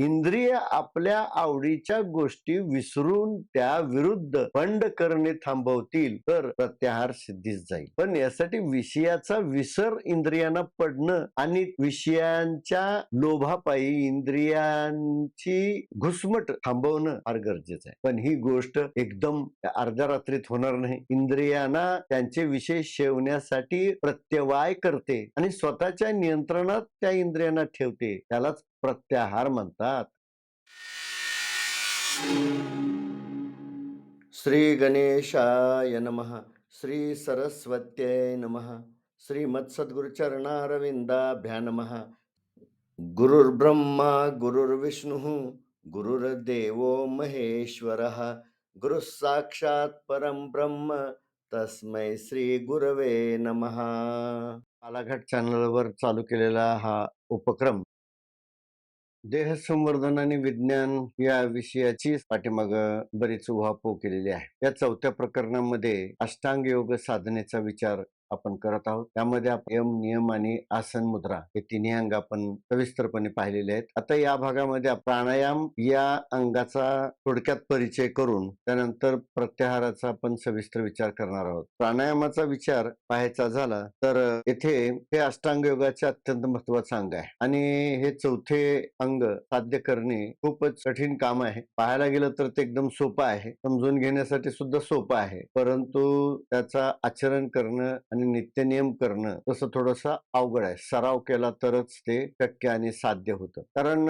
इंद्रिय आपल्या आवडीच्या गोष्टी विसरून त्या विरुद्ध बंड करणे थांबवतील तर प्रत्याहार सिद्धीच जाईल. पण यासाठी विषयाचा विसर इंद्रियांना पडणं आणि विषयांच्या लोभापायी इंद्रियांची घुसमट थांबवणं फार गरजेचं आहे. पण ही गोष्ट एकदम अर्ध्या रात्रीत होणार नाही. इंद्रियांना त्यांचे विषय शेवण्यासाठी प्रत्यवाय करते आणि स्वतःच्या नियंत्रणात त्या इंद्रियांना ठेवते. त्यालाच प्रत्याहार म्हणतात. श्री गणेशाय नमः. श्री सरस्वत्यै नमः. श्रीमत्सद्गुरुचरणारविंदाभ्या नमः. गुरुर्ब्रह्मा गुरुर्विष्णुः गुरुर्देवो महेश्वरः. गुरुसाक्षात परम परं ब्रह्म तस्मै श्री गुरवे नमः. बालाघाट चॅनलवर चालू केलेला हा उपक्रम देह संवर्धन आणि विज्ञान या विषयाची पाठीमाग बरीच उहापोह केलेली आहे. या चौथ्या प्रकरणामध्ये अष्टांग योग साधनेचा विचार आपण करत आहोत. त्यामध्ये आपण यम नियम आणि आसन मुद्रा हे तिन्ही अंग आपण सविस्तरपणे पाहिलेले आहेत. आता या भागामध्ये प्राणायाम या अंगाचा थोडक्यात परिचय करून त्यानंतर प्रत्याहाराचा आपण सविस्तर विचार करणार आहोत. प्राणायामाचा विचार पाहायचा झाला तर येथे हे अष्टांग योगाचे अत्यंत महत्वाचं अंग आहे. आणि हे चौथे अंग साध्य करणे खूपच कठीण काम आहे. पाहायला गेलं तर ते एकदम सोपं आहे. समजून घेण्यासाठी सुद्धा सोपं आहे. परंतु त्याचा आचरण करणं आणि नित्यनियम करणं तसं थोडस अवघड आहे. सराव केला तरच ते शक्य आणि साध्य होतं. कारण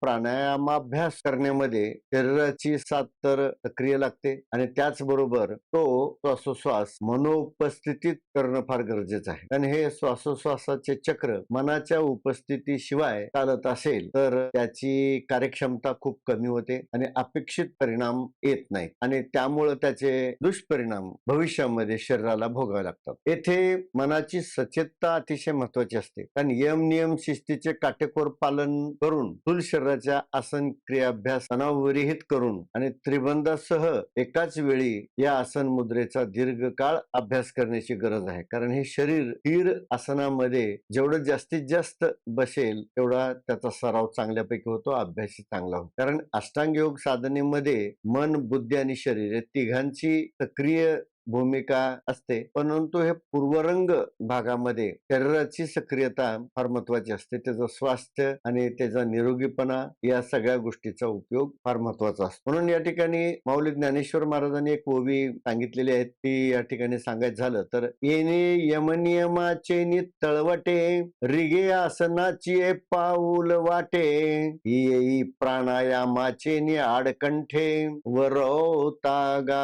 प्राणायामाभ्यास करण्यामध्ये शरीराची साथ तर सक्रिय लागते आणि त्याचबरोबर तो श्वासोश्वास मनोपस्थितीत करणं फार गरजेचं आहे. आणि हे श्वासोश्वासाचे चक्र मनाच्या उपस्थितीशिवाय चालत असेल तर त्याची कार्यक्षमता खूप कमी होते आणि अपेक्षित परिणाम येत नाहीत आणि त्यामुळं त्याचे दुष्परिणाम भविष्यामध्ये शरीराला भोगावे लागतात. येथे मनाची सचेतता अतिशय महत्वाची असते. कारण यम नियम शिस्तीचे काटेकोर पालन करून स्थूल शरीराच्या आसन क्रियाभ्यास तणावविरहित करून आणि त्रिबंधासह एकाच वेळी या आसन मुद्रेचा दीर्घकाळ अभ्यास करण्याची गरज आहे. कारण हे शरीर स्थिर आसनामध्ये जेवढं जास्तीत जास्त बसेल तेवढा त्याचा सराव चांगल्यापैकी होतो अभ्यासही चांगला होतो. कारण अष्टांग योग साधनेमध्ये मन बुद्धी आणि शरीर या तिघांची सक्रिय भूमिका असते. परंतु हे पूर्वरंग भागामध्ये शरीराची सक्रियता फार महत्वाची असते. त्याचं स्वास्थ्य आणि त्याचा निरोगीपणा या सगळ्या गोष्टीचा उपयोग फार महत्त्वाचा असतो. म्हणून या ठिकाणी माऊली ज्ञानेश्वर महाराजांनी एक ओवी सांगितलेली आहे. ती या ठिकाणी सांगायचं झालं तर येणे यमनियमाचे नि तळवटे रिगे आसनाची पाऊल वाटे. येई प्राणायामाचे नि आडकंठे वरवतागा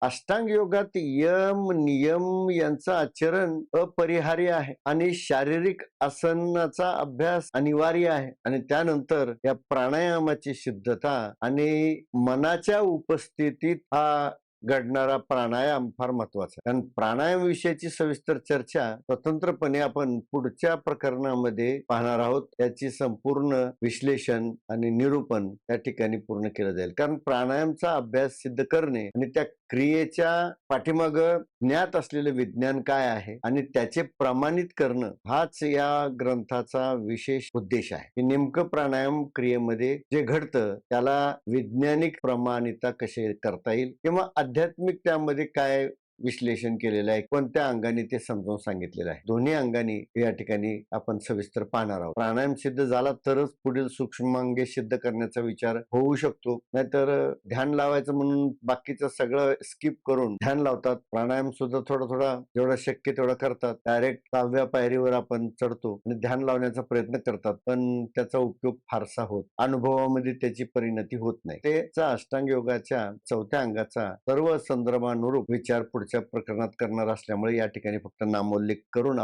अष्टांग योगात यम नियम यांचं आचरण अपरिहार्य आहे आणि शारीरिक आसनाचा अभ्यास अनिवार्य आहे. आणि त्यानंतर या प्राणायामाची शुद्धता आणि मनाच्या उपस्थितीत हा घडणारा प्राणायाम फार महत्त्वाचा कारण प्राणायाम विषयाची सविस्तर चर्चा स्वतंत्रपणे आपण पुढच्या प्रकरणामध्ये पाहणार आहोत. याची संपूर्ण विश्लेषण आणि निरूपण या ठिकाणी पूर्ण केलं जाईल. कारण प्राणायामचा अभ्यास सिद्ध करणे आणि त्या क्रियेच्या पाठीमाग ज्ञात असलेलं विज्ञान काय आहे आणि त्याचे प्रमाणित करणं हाच या ग्रंथाचा विशेष उद्देश आहे. की नेमकं प्राणायाम क्रियेमध्ये जे घडतं त्याला वैज्ञानिक प्रमाणिता कशी करता येईल किंवा आध्यात्मिक त्यामध्ये काय विश्लेषण केलेलं आहे. कोणत्या अंगाने ते समजावून सांगितलेलं आहे? दोन्ही अंगाने या ठिकाणी आपण सविस्तर पाहणार आहोत. प्राणायाम सिद्ध झाला तरच पुढील सूक्ष्मांगे सिद्ध करण्याचा विचार होऊ शकतो. नाहीतर ध्यान लावायचं म्हणून बाकीचं सगळं स्किप करून ध्यान लावतात. प्राणायाम सुद्धा थोडा थोडा जेवढा शक्य तेवढा करतात. डायरेक्ट सहाव्या पायरीवर आपण चढतो आणि ध्यान लावण्याचा प्रयत्न करतात. पण त्याचा उपयोग फारसा होत अनुभवामध्ये त्याची परिणती होत नाही. त्याचा अष्टांग योगाच्या चौथ्या अंगाचा सर्व संदर्भानुरूप विचार पुढच्या प्रकरणात करणार असल्यामुळे या ठिकाणी फक्त नामोल्लेख करून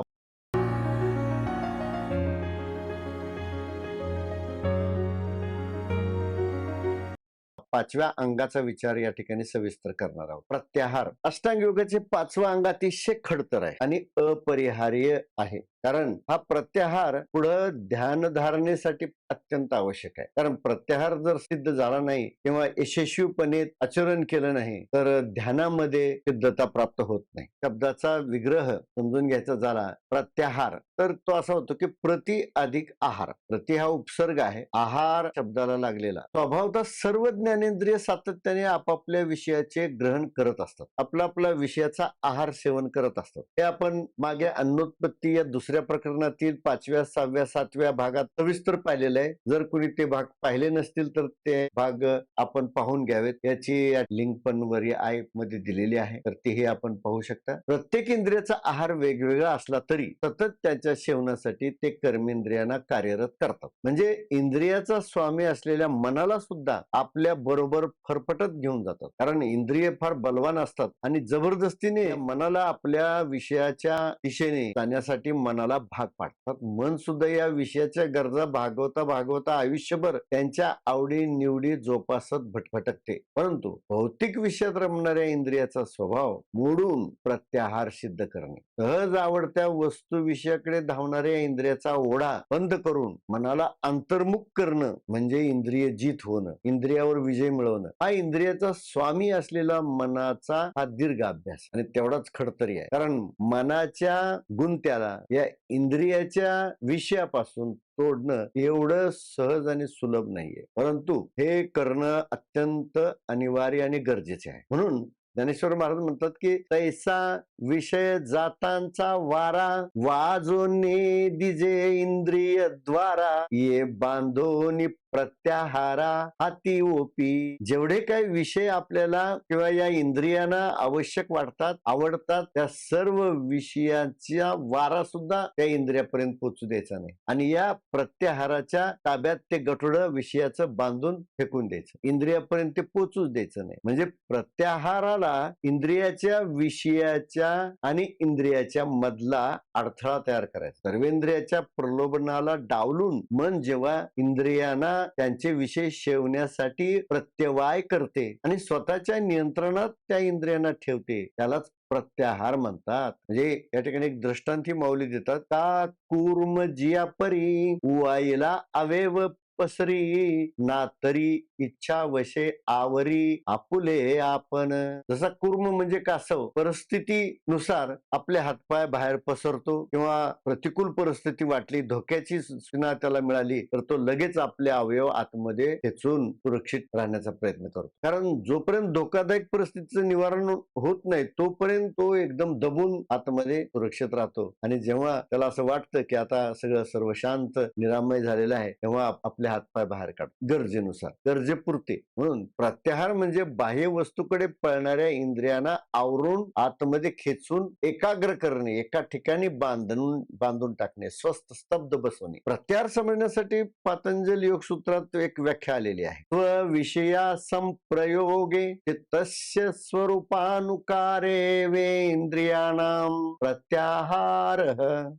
पाचव्या अंगाचा विचार या ठिकाणी सविस्तर करणार आहोत. प्रत्याहार. अष्टांग योगाचे पाचव्या अंग अतिशय खडतर आहे आणि अपरिहार्य आहे. कारण हा प्रत्याहार पुढं ध्यानधारणेसाठी अत्यंत आवश्यक आहे. कारण प्रत्याहार जर सिद्ध झाला नाही किंवा यशस्वीपणे आचरण केलं नाही तर ध्यानामध्ये सिद्धता प्राप्त होत नाही. शब्दाचा विग्रह समजून घ्यायचा झाला प्रत्याहार तर तो असा होतो की प्रति अधिक आहार. प्रति हा उपसर्ग आहे. आहार शब्दाला लागलेला. स्वभावतः सर्व ज्ञानेंद्रिय सातत्याने आपापल्या विषयाचे ग्रहण करत असतात. आपला आपला विषयाचा आहार सेवन करत असतात. हे आपण मागे अन्नोत्पत्ती या दुसऱ्या दुसऱ्या प्रकरणातील पाचव्या सहाव्या सातव्या भागात सविस्तर पाहिलेलं आहे. जर कुणी ते भाग पाहिले नसतील तर ते भाग आपण पाहून घ्यावेत. याची लिंक पण वर आयमध्ये दिलेली आहे. तर तेही आपण पाहू शकता. प्रत्येक इंद्रियाचा आहार वेगवेगळा असला तरी सतत त्याच्या सेवनासाठी ते कर्मेंद्रियांना कार्यरत करतात. म्हणजे इंद्रियाचा स्वामी असलेल्या मनाला सुद्धा आपल्या बरोबर फरफटत घेऊन जातात. कारण इंद्रिय फार बलवान असतात आणि जबरदस्तीने मनाला आपल्या विषयाच्या दिशेने जाण्यासाठी मनाला भाग पाडतात. मन सुद्धा या विषयाच्या गरजा भागवता भागवता आयुष्यभर त्यांच्या आवडी निवडी जोपासत भटभटकते. परंतु भौतिक विषयात रमणाऱ्या इंद्रियाचा स्वभाव मोडून प्रत्याहार सिद्ध करणे. सहज आवडत्या वस्तू विषयाकडे धावणाऱ्या इंद्रियाचा ओढा बंद करून मनाला अंतर्मुख करणं म्हणजे इंद्रिय जीत होणं इंद्रियावर विजय मिळवणं. हा इंद्रियाचा स्वामी असलेला मनाचा हा दीर्घ अभ्यास आणि तेवढाच खडतरी आहे. कारण मनाच्या गुंत्याला या इंद्रियाच्या विषयापासून तोडणं एवढं सहज आणि सुलभ नाहीये. परंतु हे करणं अत्यंत अनिवार्य आणि गरजेचे आहे. म्हणून ज्ञानेश्वर महाराज म्हणतात की तैसा विषय जातांचा वारा वाजोने दिजे इंद्रिय द्वारा ये बांधोनी प्रत्याहारा हाती ओपी जेवढे काही विषय आपल्याला किंवा या इंद्रियांना आवश्यक वाटतात आवडतात त्या सर्व विषयाचा वारा सुद्धा त्या इंद्रियापर्यंत पोहोचू द्यायचा नाही. आणि या प्रत्याहाराच्या ताब्यात ते गठोड विषयाचं बांधून फेकून द्यायचं. इंद्रियापर्यंत ते पोचूच द्यायचं नाही. म्हणजे प्रत्याहाराला इंद्रियाच्या विषयाच्या आणि इंद्रियाच्या मधला अडथळा तयार करायचा. सर्वेंद्रियाच्या प्रलोभनाला डावलून मन जेव्हा इंद्रियांना त्यांचे विषय शेवण्यासाठी प्रत्यवाय करते आणि स्वतःच्या नियंत्रणात त्या इंद्रियांना ठेवते. त्यालाच प्रत्याहार म्हणतात. म्हणजे या ठिकाणी एक दृष्टांती माऊली देतात. का कूर्म जिया परी उवाईला अवेव पसरी ना तरी इच्छा वशे आवरी आपुले आपण. जसा कुर्म म्हणजे कासव परिस्थितीनुसार आपले हातपाय बाहेर पसरतो किंवा प्रतिकूल परिस्थिती वाटली धोक्याची सूचना त्याला मिळाली तर तो लगेच आपले अवयव आतमध्ये खेचून सुरक्षित राहण्याचा प्रयत्न करतो. कारण जोपर्यंत धोकादायक परिस्थितीचं निवारण होत नाही तोपर्यंत तो एकदम दबून आतमध्ये सुरक्षित राहतो. आणि जेव्हा त्याला असं वाटतं की आता सगळं सर्व शांत निरामय झालेलं आहे तेव्हा आपल्या आपले हातपाय बाहेर काढ. गरजेनुसार. गरजेपुरते. म्हणून प्रत्याहार म्हणजे बाह्य वस्तूकडे पळणाऱ्या इंद्रियांना आवरून आतमध्ये खेचून एकाग्र करणे एका ठिकाणी बांधून बांधून टाकणे स्वस्थ स्तब्ध बसवणे. प्रत्याहार समजण्यासाठी पातंजल योग सूत्रात एक व्याख्या आलेली आहे. स्व विषया संप्रयोगे चित्तस्य स्वरूपानुकारे वेंद्रियाणाम प्रत्याहार.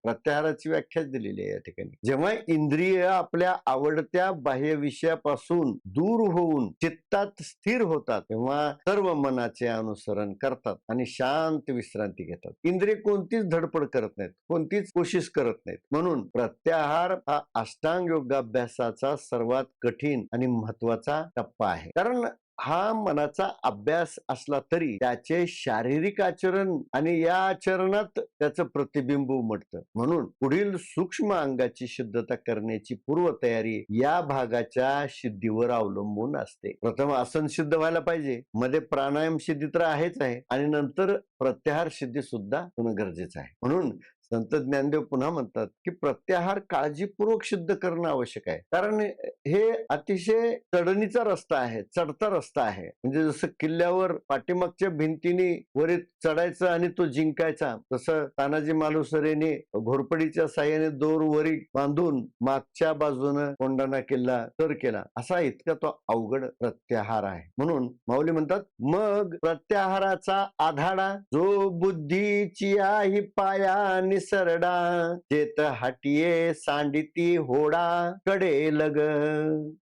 प्रत्याहाराची व्याख्या दिलेली आहे या ठिकाणी. जेव्हा इंद्रिय आपल्या आवडत्या बाह्य विषयापासून दूर होऊन चित्तात स्थिर होतात तेव्हा सर्व मनाचे अनुसरण करतात आणि शांत विश्रांती घेतात. इंद्रिय कोणतीच धडपड करत नाहीत कोणतीच कोशिश करत नाहीत. म्हणून प्रत्याहार हा अष्टांग योगाभ्यासाचा सर्वात कठीण आणि महत्त्वाचा टप्पा आहे. कारण हा मनाचा अभ्यास असला तरी त्याचे शारीरिक आचरण आणि या आचरणात त्याचं प्रतिबिंब उमटतं. म्हणून पुढील सूक्ष्म अंगाची शुद्धता करण्याची पूर्वतयारी या भागाच्या सिद्धीवर अवलंबून असते. प्रथम आसन सिद्ध व्हायला पाहिजे. मध्ये प्राणायाम सिद्धी तर आहेच आहे. आणि नंतर प्रत्याहार सिद्धी सुद्धा होणं गरजेचं आहे. म्हणून संत ज्ञानदेव पुन्हा म्हणतात की प्रत्याहार काळजीपूर्वक सिद्ध करणं आवश्यक आहे. कारण हे अतिशय चढणीचा रस्ता आहे चढता रस्ता आहे. म्हणजे जसं किल्ल्यावर पाठीमागच्या भिंतीने वर चढायचं आणि तो जिंकायचा तसं तानाजी मालुसरेने घोरपडीच्या साह्याने दोर वरी बांधून मागच्या बाजूनं कोंडाणा किल्ला तर केला. असा इतका तो अवघड प्रत्याहार आहे. म्हणून माऊली म्हणतात मग प्रत्याहाराचा आधाडा जो बुद्धीची आई पाया आणि सरडा जेत हाटिये सांडिती होडा कडे लग.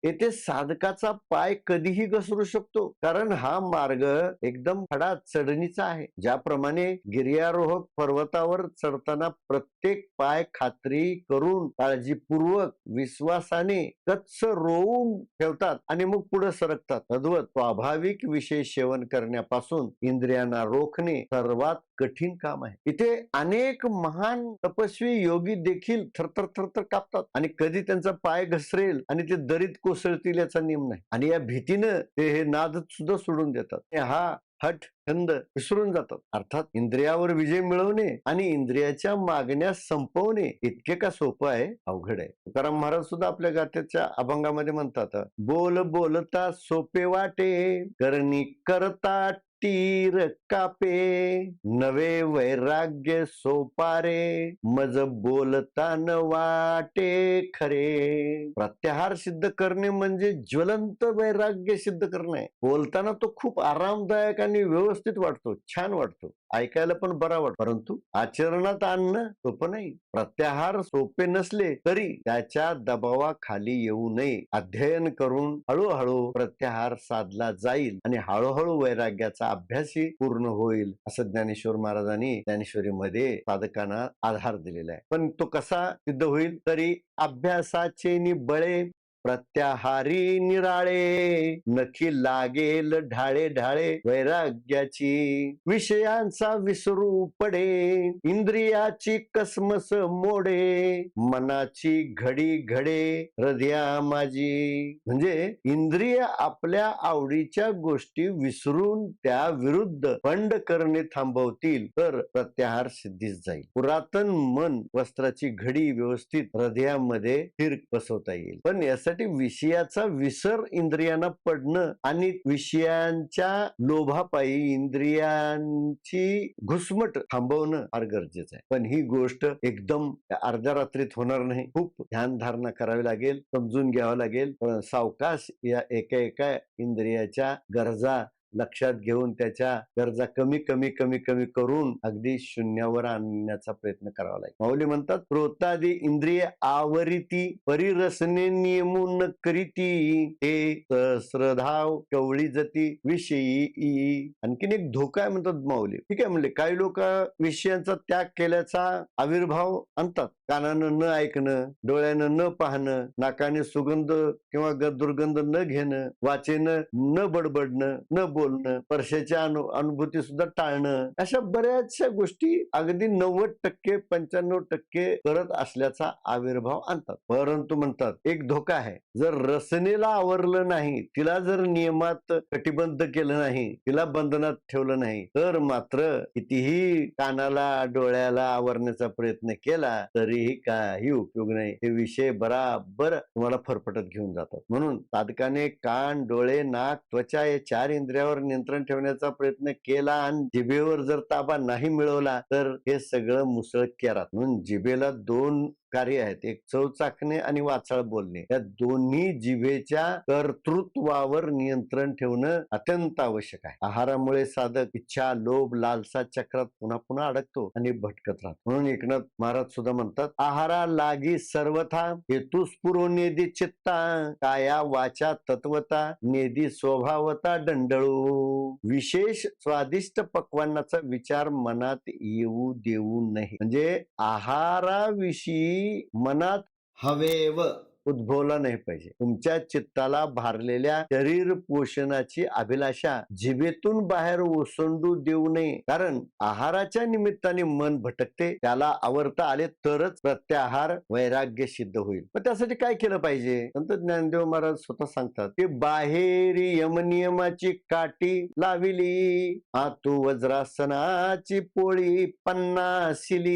येथे साधकाचा पाय कधीही घसरू शकतो कारण हा मार्ग एकदम खडा चढणीचा आहे. ज्याप्रमाणे गिर्यारोहक पर्वतावर चढताना प्रत्येक पाय खात्री करून काळजीपूर्वक विश्वासाने कच्च रोवून ठेवतात आणि मग पुढे सरकतात. तद्वत स्वाभाविक विषय सेवन करण्यापासून इंद्रियांना रोखणे सर्वात कठीण काम आहे. इथे अनेक महान तपस्वी योगी देखील थरथर थरथर कापतात आणि कधी त्यांचा पाय घसरेल आणि ते दरीत कोसळतील याचा नियम नाही. आणि या भीतीनं ते हे नाद सुद्धा सोडून देतात. हा हट छंद विसरून जातात. अर्थात इंद्रियावर विजय मिळवणे आणि इंद्रियाच्या मागण्या संपवणे इतके का सोपं आहे? अवघड आहे. तुकाराम महाराज सुद्धा आपल्या गात्याच्या अभंगामध्ये म्हणतात बोल बोलता सोपे वाटे करणी करता तीर कापे नवे वैराग्य सोपारे मज बोलता न वाटे खरे. प्रत्याहार सिद्ध करणे म्हणजे ज्वलंत वैराग्य सिद्ध करणे. बोलताना तो खूप आरामदायक आणि व्यवस्थित वाटतो छान वाटतो. ऐकायला पण बरा वाटतो. परंतु आचरणात आणणं सोपं नाही. प्रत्याहार सोपे नसले तरी त्याच्या दबावाखाली येऊ नये. अध्ययन करून हळूहळू प्रत्याहार साधला जाईल आणि हळूहळू वैराग्याचा अभ्यासही पूर्ण होईल असं ज्ञानेश्वर महाराजांनी ज्ञानेश्वरीमध्ये साधकांना आधार दिलेला आहे. पण तो कसा सिद्ध होईल? तरी अभ्यासाचे नि बळे प्रत्याहारी निराळे नखी लागेल ढाळे ढाळे वैराग्याची. विषयांचा विसरू पडे इंद्रियाची कसमस मोडे मनाची घडी घडे हृदया माझी. म्हणजे इंद्रिय आपल्या आवडीच्या गोष्टी विसरून त्या विरुद्ध बंड करणे थांबवतील तर प्रत्याहार सिद्धीच जाईल. पुरातन मन वस्त्राची घडी व्यवस्थित हृदयामध्ये फिर बसवता येईल. पण यासाठी विषयाचा विसर इंद्रियांना पडणं आणि विषयांच्या लोभापायी इंद्रियांची घुसमट थांबवणं फार गरजेचं आहे. पण ही गोष्ट एकदम अर्ध्या रात्रीत होणार नाही. खूप ध्यान धारणा करावी लागेल समजून घ्यावं लागेल. पण सावकाश या एका एका इंद्रियाच्या गरजा लक्षात घेऊन त्याच्या गरजा कमी कमी कमी कमी करून अगदी शून्यावर आणण्याचा प्रयत्न करावा लागेल. माऊली म्हणतात प्रोतादी इंद्रिय आवरिती परिरसने नियमून करीती हे सहस्रधाव कवळी जती विषयी. आणखीन एक धोका आहे म्हणतात माऊली. ठीक आहे म्हणले काही लोक विषयांचा त्याग केल्याचा आविर्भाव आणतात. कानानं न ऐकणं डोळ्यानं न पाहणं नाकाने सुगंध किंवा दुर्गंध न घेणं वाचेनं न बडबडणं न बोलणं स्पर्शाच्या अनु अनुभूती सुद्धा टाळणं अशा बऱ्याचशा गोष्टी अगदी नव्वद टक्के पंच्याण्णव टक्के करत असल्याचा आविर्भाव आणतात. परंतु म्हणतात एक धोका आहे. जर रसनेला आवरलं नाही तिला जर नियमात कटिबद्ध केलं नाही तिला बंधनात ठेवलं नाही तर मात्र कितीही कानाला डोळ्याला आवरण्याचा प्रयत्न केला तरी तरीही काही उपयोग नाही. हे विषय बराबर तुम्हाला फरफटत घेऊन जातात. म्हणून साधकाने कान डोळे नाक त्वचा या चार इंद्रियावर नियंत्रण ठेवण्याचा प्रयत्न केला आणि जिभेवर जर ताबा नाही मिळवला तर हे सगळं मुसळ केरात. म्हणून जिभेला दोन कार्य आहेत. एक चव चाकणे आणि वाचाळ बोलणे. या दोन्ही जिभेच्या कर्तृत्वावर नियंत्रण ठेवणं अत्यंत आवश्यक आहे. आहारामुळे साधक इच्छा लोभ लालसा चक्रात पुन्हा पुन्हा अडकतो आणि भटकत राहतो. म्हणून एकनाथ महाराज सुद्धा म्हणतात आहारा लागी सर्वथा हेतू पुरो नेदी चित्ता काया वाचा तत्वता नेदी स्वभावता दंडळू विशेष स्वादिष्ट पक्वांनाचा विचार मनात येऊ देऊ नये. म्हणजे आहाराविषयी मनात हवेव. उद्भवला नाही पाहिजे. तुमच्या चित्ताला भारलेल्या शरीर पोषणाची अभिलाषा जिभेतून बाहेर ओसंडू देऊ नये. कारण आहाराच्या निमित्ताने मन भटकते त्याला आवरता आले तरच प्रत्याहार वैराग्य सिद्ध होईल. पण त्यासाठी काय केलं पाहिजे? संत ज्ञानदेव महाराज स्वतः सांगतात की बाहेरी यमनियमाची काठी लाविली आतू वज्रासनाची पोळी पन्नासिली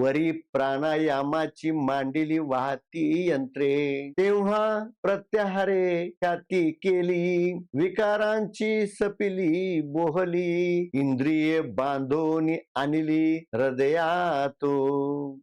वरी प्राणायामाची मांडिली वाहती यंत्रे तेव्हा प्रत्याहारे ख्याती केली विकारांची सपिली बोहली इंद्रिये बांधून आणली हृदयातो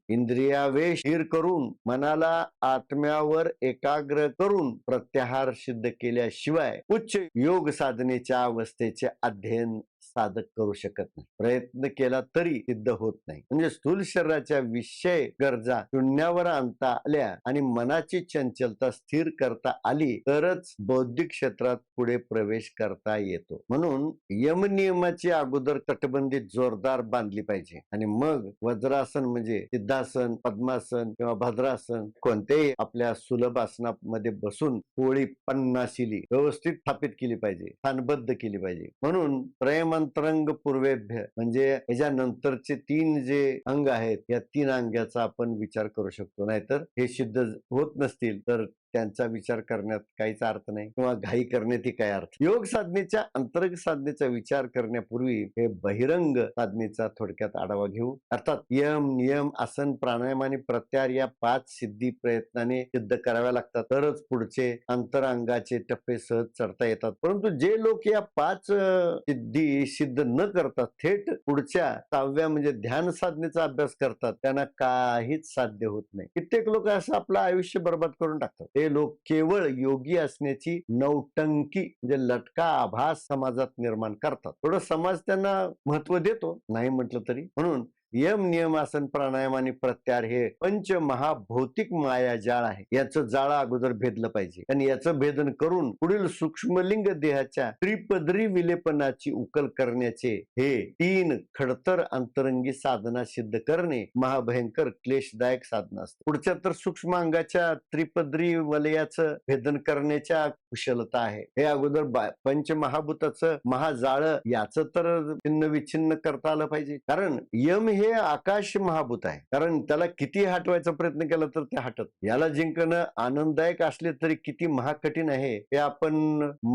इंद्रिया वेशीर करून मनाला आत्म्यावर एकाग्र करून प्रत्याहार सिद्ध केल्याशिवाय उच्च योग साधनेच्या अवस्थेचे अध्ययन साधक करू शकत नाही. प्रयत्न केला तरी सिद्ध होत नाही. म्हणजे स्थूल शरीराच्या विषय गरजा शून्यावर आणता आल्या आणि मनाची चंचलता स्थिर करता आली तरच बौद्धिक क्षेत्रात पुढे प्रवेश करता येतो. म्हणून यम नियमाची अगोदर तटबंदी जोरदार बांधली पाहिजे. आणि मग वज्रासन म्हणजे सिद्धासन पद्मासन किंवा भद्रासन कोणत्याही आपल्या सुलभ आसनामध्ये बसून पोळी पन्नाशिली व्यवस्थित स्थापित केली पाहिजे. स्थानबद्ध केली पाहिजे. म्हणून प्रेम प्रेमंतरंग पूर्वेभ्य म्हणजे याच्यानंतरचे तीन जे अंग आहेत या तीन अंगाचा आपण विचार करू शकतो. नाहीतर हे सिद्ध होत नसतील तर त्यांचा विचार करण्यात काहीच अर्थ नाही किंवा घाई करण्यातही काय अर्थ योग साधनेच्या अंतर्गत साधनेचा विचार करण्यापूर्वी हे बहिरंग साधनेचा थोडक्यात आढावा घेऊ. अर्थात यम नियम आसन प्राणायाम आणि प्रत्याहार या पाच सिद्धी प्रयत्नाने सिद्ध कराव्या लागतात. तरच पुढचे अंतरांगाचे टप्पे सहज चढता येतात. परंतु जे लोक या पाच सिद्धी सिद्ध न करता थेट पुढच्या सहाव्या म्हणजे ध्यान साधनेचा अभ्यास करतात त्यांना काहीच साध्य होत नाही. कित्येक लोक असं आपलं आयुष्य बर्बाद करून टाकतात. हे लोक केवळ योगी असण्याची नौटंकी म्हणजे लटका आभास समाजात निर्माण करतात. थोडं समाज त्यांना महत्त्व देतो नाही म्हटलं तरी. म्हणून यम नियम आसन प्राणायाम आणि प्रत्याहार हे पंच महाभौतिक माया जाळ आहे. याचं जाळं अगोदर भेदलं पाहिजे. आणि याचं भेदन करून पुढील सूक्ष्मलिंग देहाच्या त्रिपदरी विलेपनाची उकल करण्याचे हे तीन खडतर अंतरंगी साधना सिद्ध करणे महाभयंकर क्लेशदायक साधना असते. पुढच्या तर सूक्ष्म अंगाच्या त्रिपदरी वलयाचं भेदन करण्याच्या कुशलता आहे. हे अगोदर बा- पंचमहाभूताचं महाजाळ याचं तर भिन्न विच्छिन्न करता आलं पाहिजे. कारण यम हे हे आकाश महाभूत आहे. कारण त्याला किती हटवायचा प्रयत्न केला तर ते हटत याला जिंकणं आनंददायक असले तरी किती महाकठीण आहे हे आपण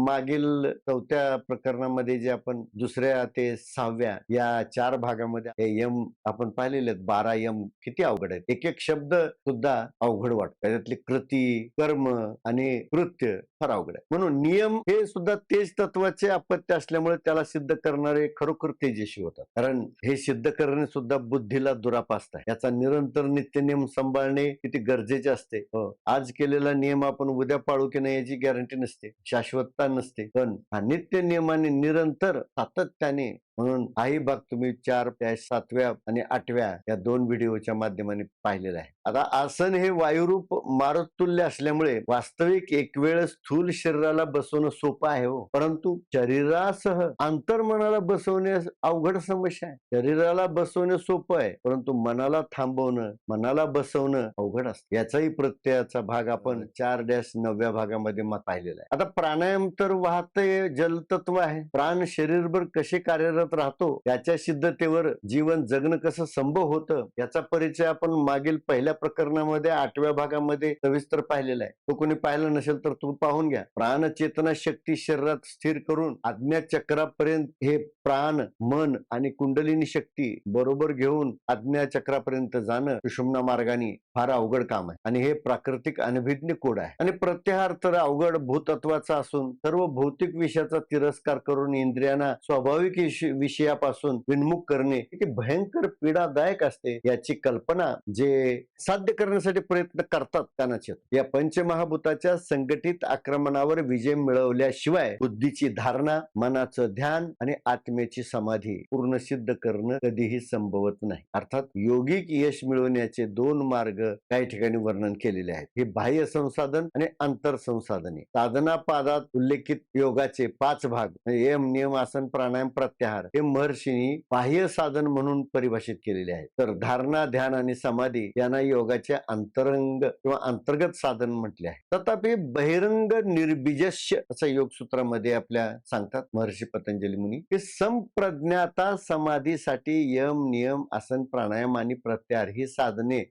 मागील चौथ्या प्रकरणामध्ये जे आपण दुसऱ्या ते सहाव्या या चार भागामध्ये हे यम आपण पाहिलेले आहेत. बारा यम किती अवघड आहेत. एक एक शब्द सुद्धा अवघड वाटत. त्याच्यातली कृती कर्म आणि कृत्य फार अवघड आहे. म्हणून नियम हे सुद्धा तेज तत्वाचे अपत्य असल्यामुळे त्याला सिद्ध करणारे खरोखर तेजस्वी होतात. कारण हे सिद्ध करणे सुद्धा बुद्धीला दुरापास्त आहे. याचा निरंतर नित्य नियम सांभाळणे किती गरजेचे असते. आज केलेला नियम आपण उद्या पाळू की नाही याची गॅरंटी नसते. शाश्वतता नसते. पण हा नित्य नियमाने निरंतर सातत्याने म्हणून हाही भाग तुम्ही चार त्या सातव्या आणि आठव्या या दोन व्हिडिओच्या माध्यमाने पाहिलेला आहे. आता आसन हे वायुरूप मारुतुल्य असल्यामुळे वास्तविक एक वेळ स्थूल शरीराला बसवणं सोपं आहे हो. परंतु शरीरासह अंतर्मनाला बसवणे अवघड समस्या आहे. शरीराला बसवणे सोपं आहे परंतु मनाला थांबवणं मनाला बसवणं अवघड असतं. याचाही प्रत्ययाचा भाग आपण चार डॅश नवव्या भागामध्ये मग पाहिलेला आहे. आता प्राणायाम तर वाहते जलतत्व आहे. प्राण शरीरभर कसे कार्यरत राहतो याच्या सिद्धतेवर जीवन जगणं कसं संभव होतं याचा परिचय आपण मागील पहिल्या प्रकरणामध्ये आठव्या भागामध्ये सविस्तर पाहिलेला आहे. तो कोणी पाहिला नसेल तर तू पाहून घ्या. प्राण चेतना शक्ती शरीरात स्थिर करून आज्ञा चक्रापर्यंत हे प्राण मन आणि कुंडलिनी शक्ती बरोबर घेऊन आज्ञा चक्रापर्यंत जाणं सुषुम्ना मार्गाने फार अवघड काम आहे. आणि हे प्राकृतिक अनभिज्ञ कोड आहे. आणि प्रत्याहार तर अवघड भूतत्वाचा असून सर्व भौतिक विषयाचा तिरस्कार करून इंद्रियांना स्वाभाविक विषयापासून विन्मुख करणे किती भयंकर पीडादायक असते याची कल्पना जे साध्य करण्यासाठी प्रयत्न करतात त्यांनाच या पंचमहाभूताच्या संघटित आक्रमणावर विजय मिळवल्याशिवाय बुद्धीची धारणा मनाचं ध्यान आणि आत्म्याची समाधी पूर्ण सिद्ध करणं कधीही संभवत नाही. अर्थात योगिक यश मिळवण्याचे दोन मार्ग काही ठिकाणी वर्णन केलेले आहेत. हे बाह्य संसाधन आणि अंतर संसाधने साधना पादात उल्लेखित योगाचे पाच भाग यम नियम आसन प्राणायाम प्रत्याहार हे महर्षींनी बाह्य साधन म्हणून परिभाषित केलेले आहे. तर धारणा ध्यान आणि समाधी यांना योगाचे अंतरंग किंवा अंतर्गत साधन म्हटले आहे. तथापि बहिरंग निर्बीजस्य असं योग सूत्रामध्ये आपल्या सांगतात महर्षी पतंजली मुनी की संप्रज्ञाता समाधीसाठी यम नियम आसन प्राणायाम आणि प्रत्याहार ही साधने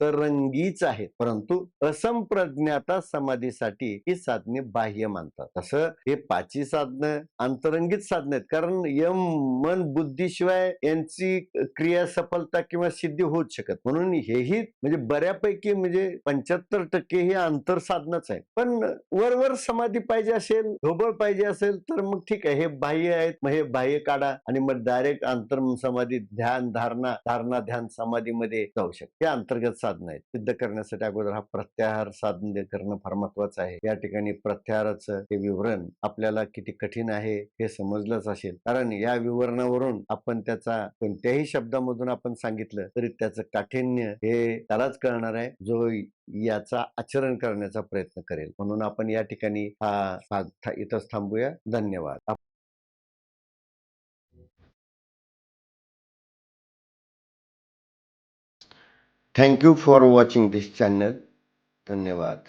तरंगीच आहेत. परंतु असंप्रज्ञाता समाधीसाठी ही साधने बाह्य मानतात. तसं हे पाची साधनं अंतरंगीत साधन आहेत. कारण यम मन बुद्धीशिवाय यांची क्रिया सफलता किंवा सिद्धी होऊच शकत. म्हणून हेही म्हणजे बऱ्यापैकी म्हणजे पंच्याहत्तर टक्के हे अंतर साधनच आहे पण वरवर समाधी पाहिजे असेल ढोबळ पाहिजे असेल तर मग ठीक आहे. हे बाह्य आहेत. मग हे बाह्य काढा आणि मग डायरेक्ट अंतर समाधी ध्यान धारणा धारणा ध्यान समाधीमध्ये जाऊ शकते. अंतर्गत साधन आहेत. सिद्ध करण्यासाठी अगोदर हा प्रत्याहार साधन करणं फार महत्वाचं आहे. या ठिकाणी प्रत्याहाराचं हे विवरण आपल्याला किती कठीण आहे हे समजलंच असेल. कारण या विवरणावरून आपण त्याचा कोणत्याही शब्दामधून आपण सांगितलं तरी त्याचं काठिण्य हे त्यालाच कळणार आहे. जो याचा आचरण करण्याचा प्रयत्न करेल. म्हणून आपण या ठिकाणी हा भाग इथंच थांबूया. धन्यवाद. Thank you for watching this channel धन्यवाद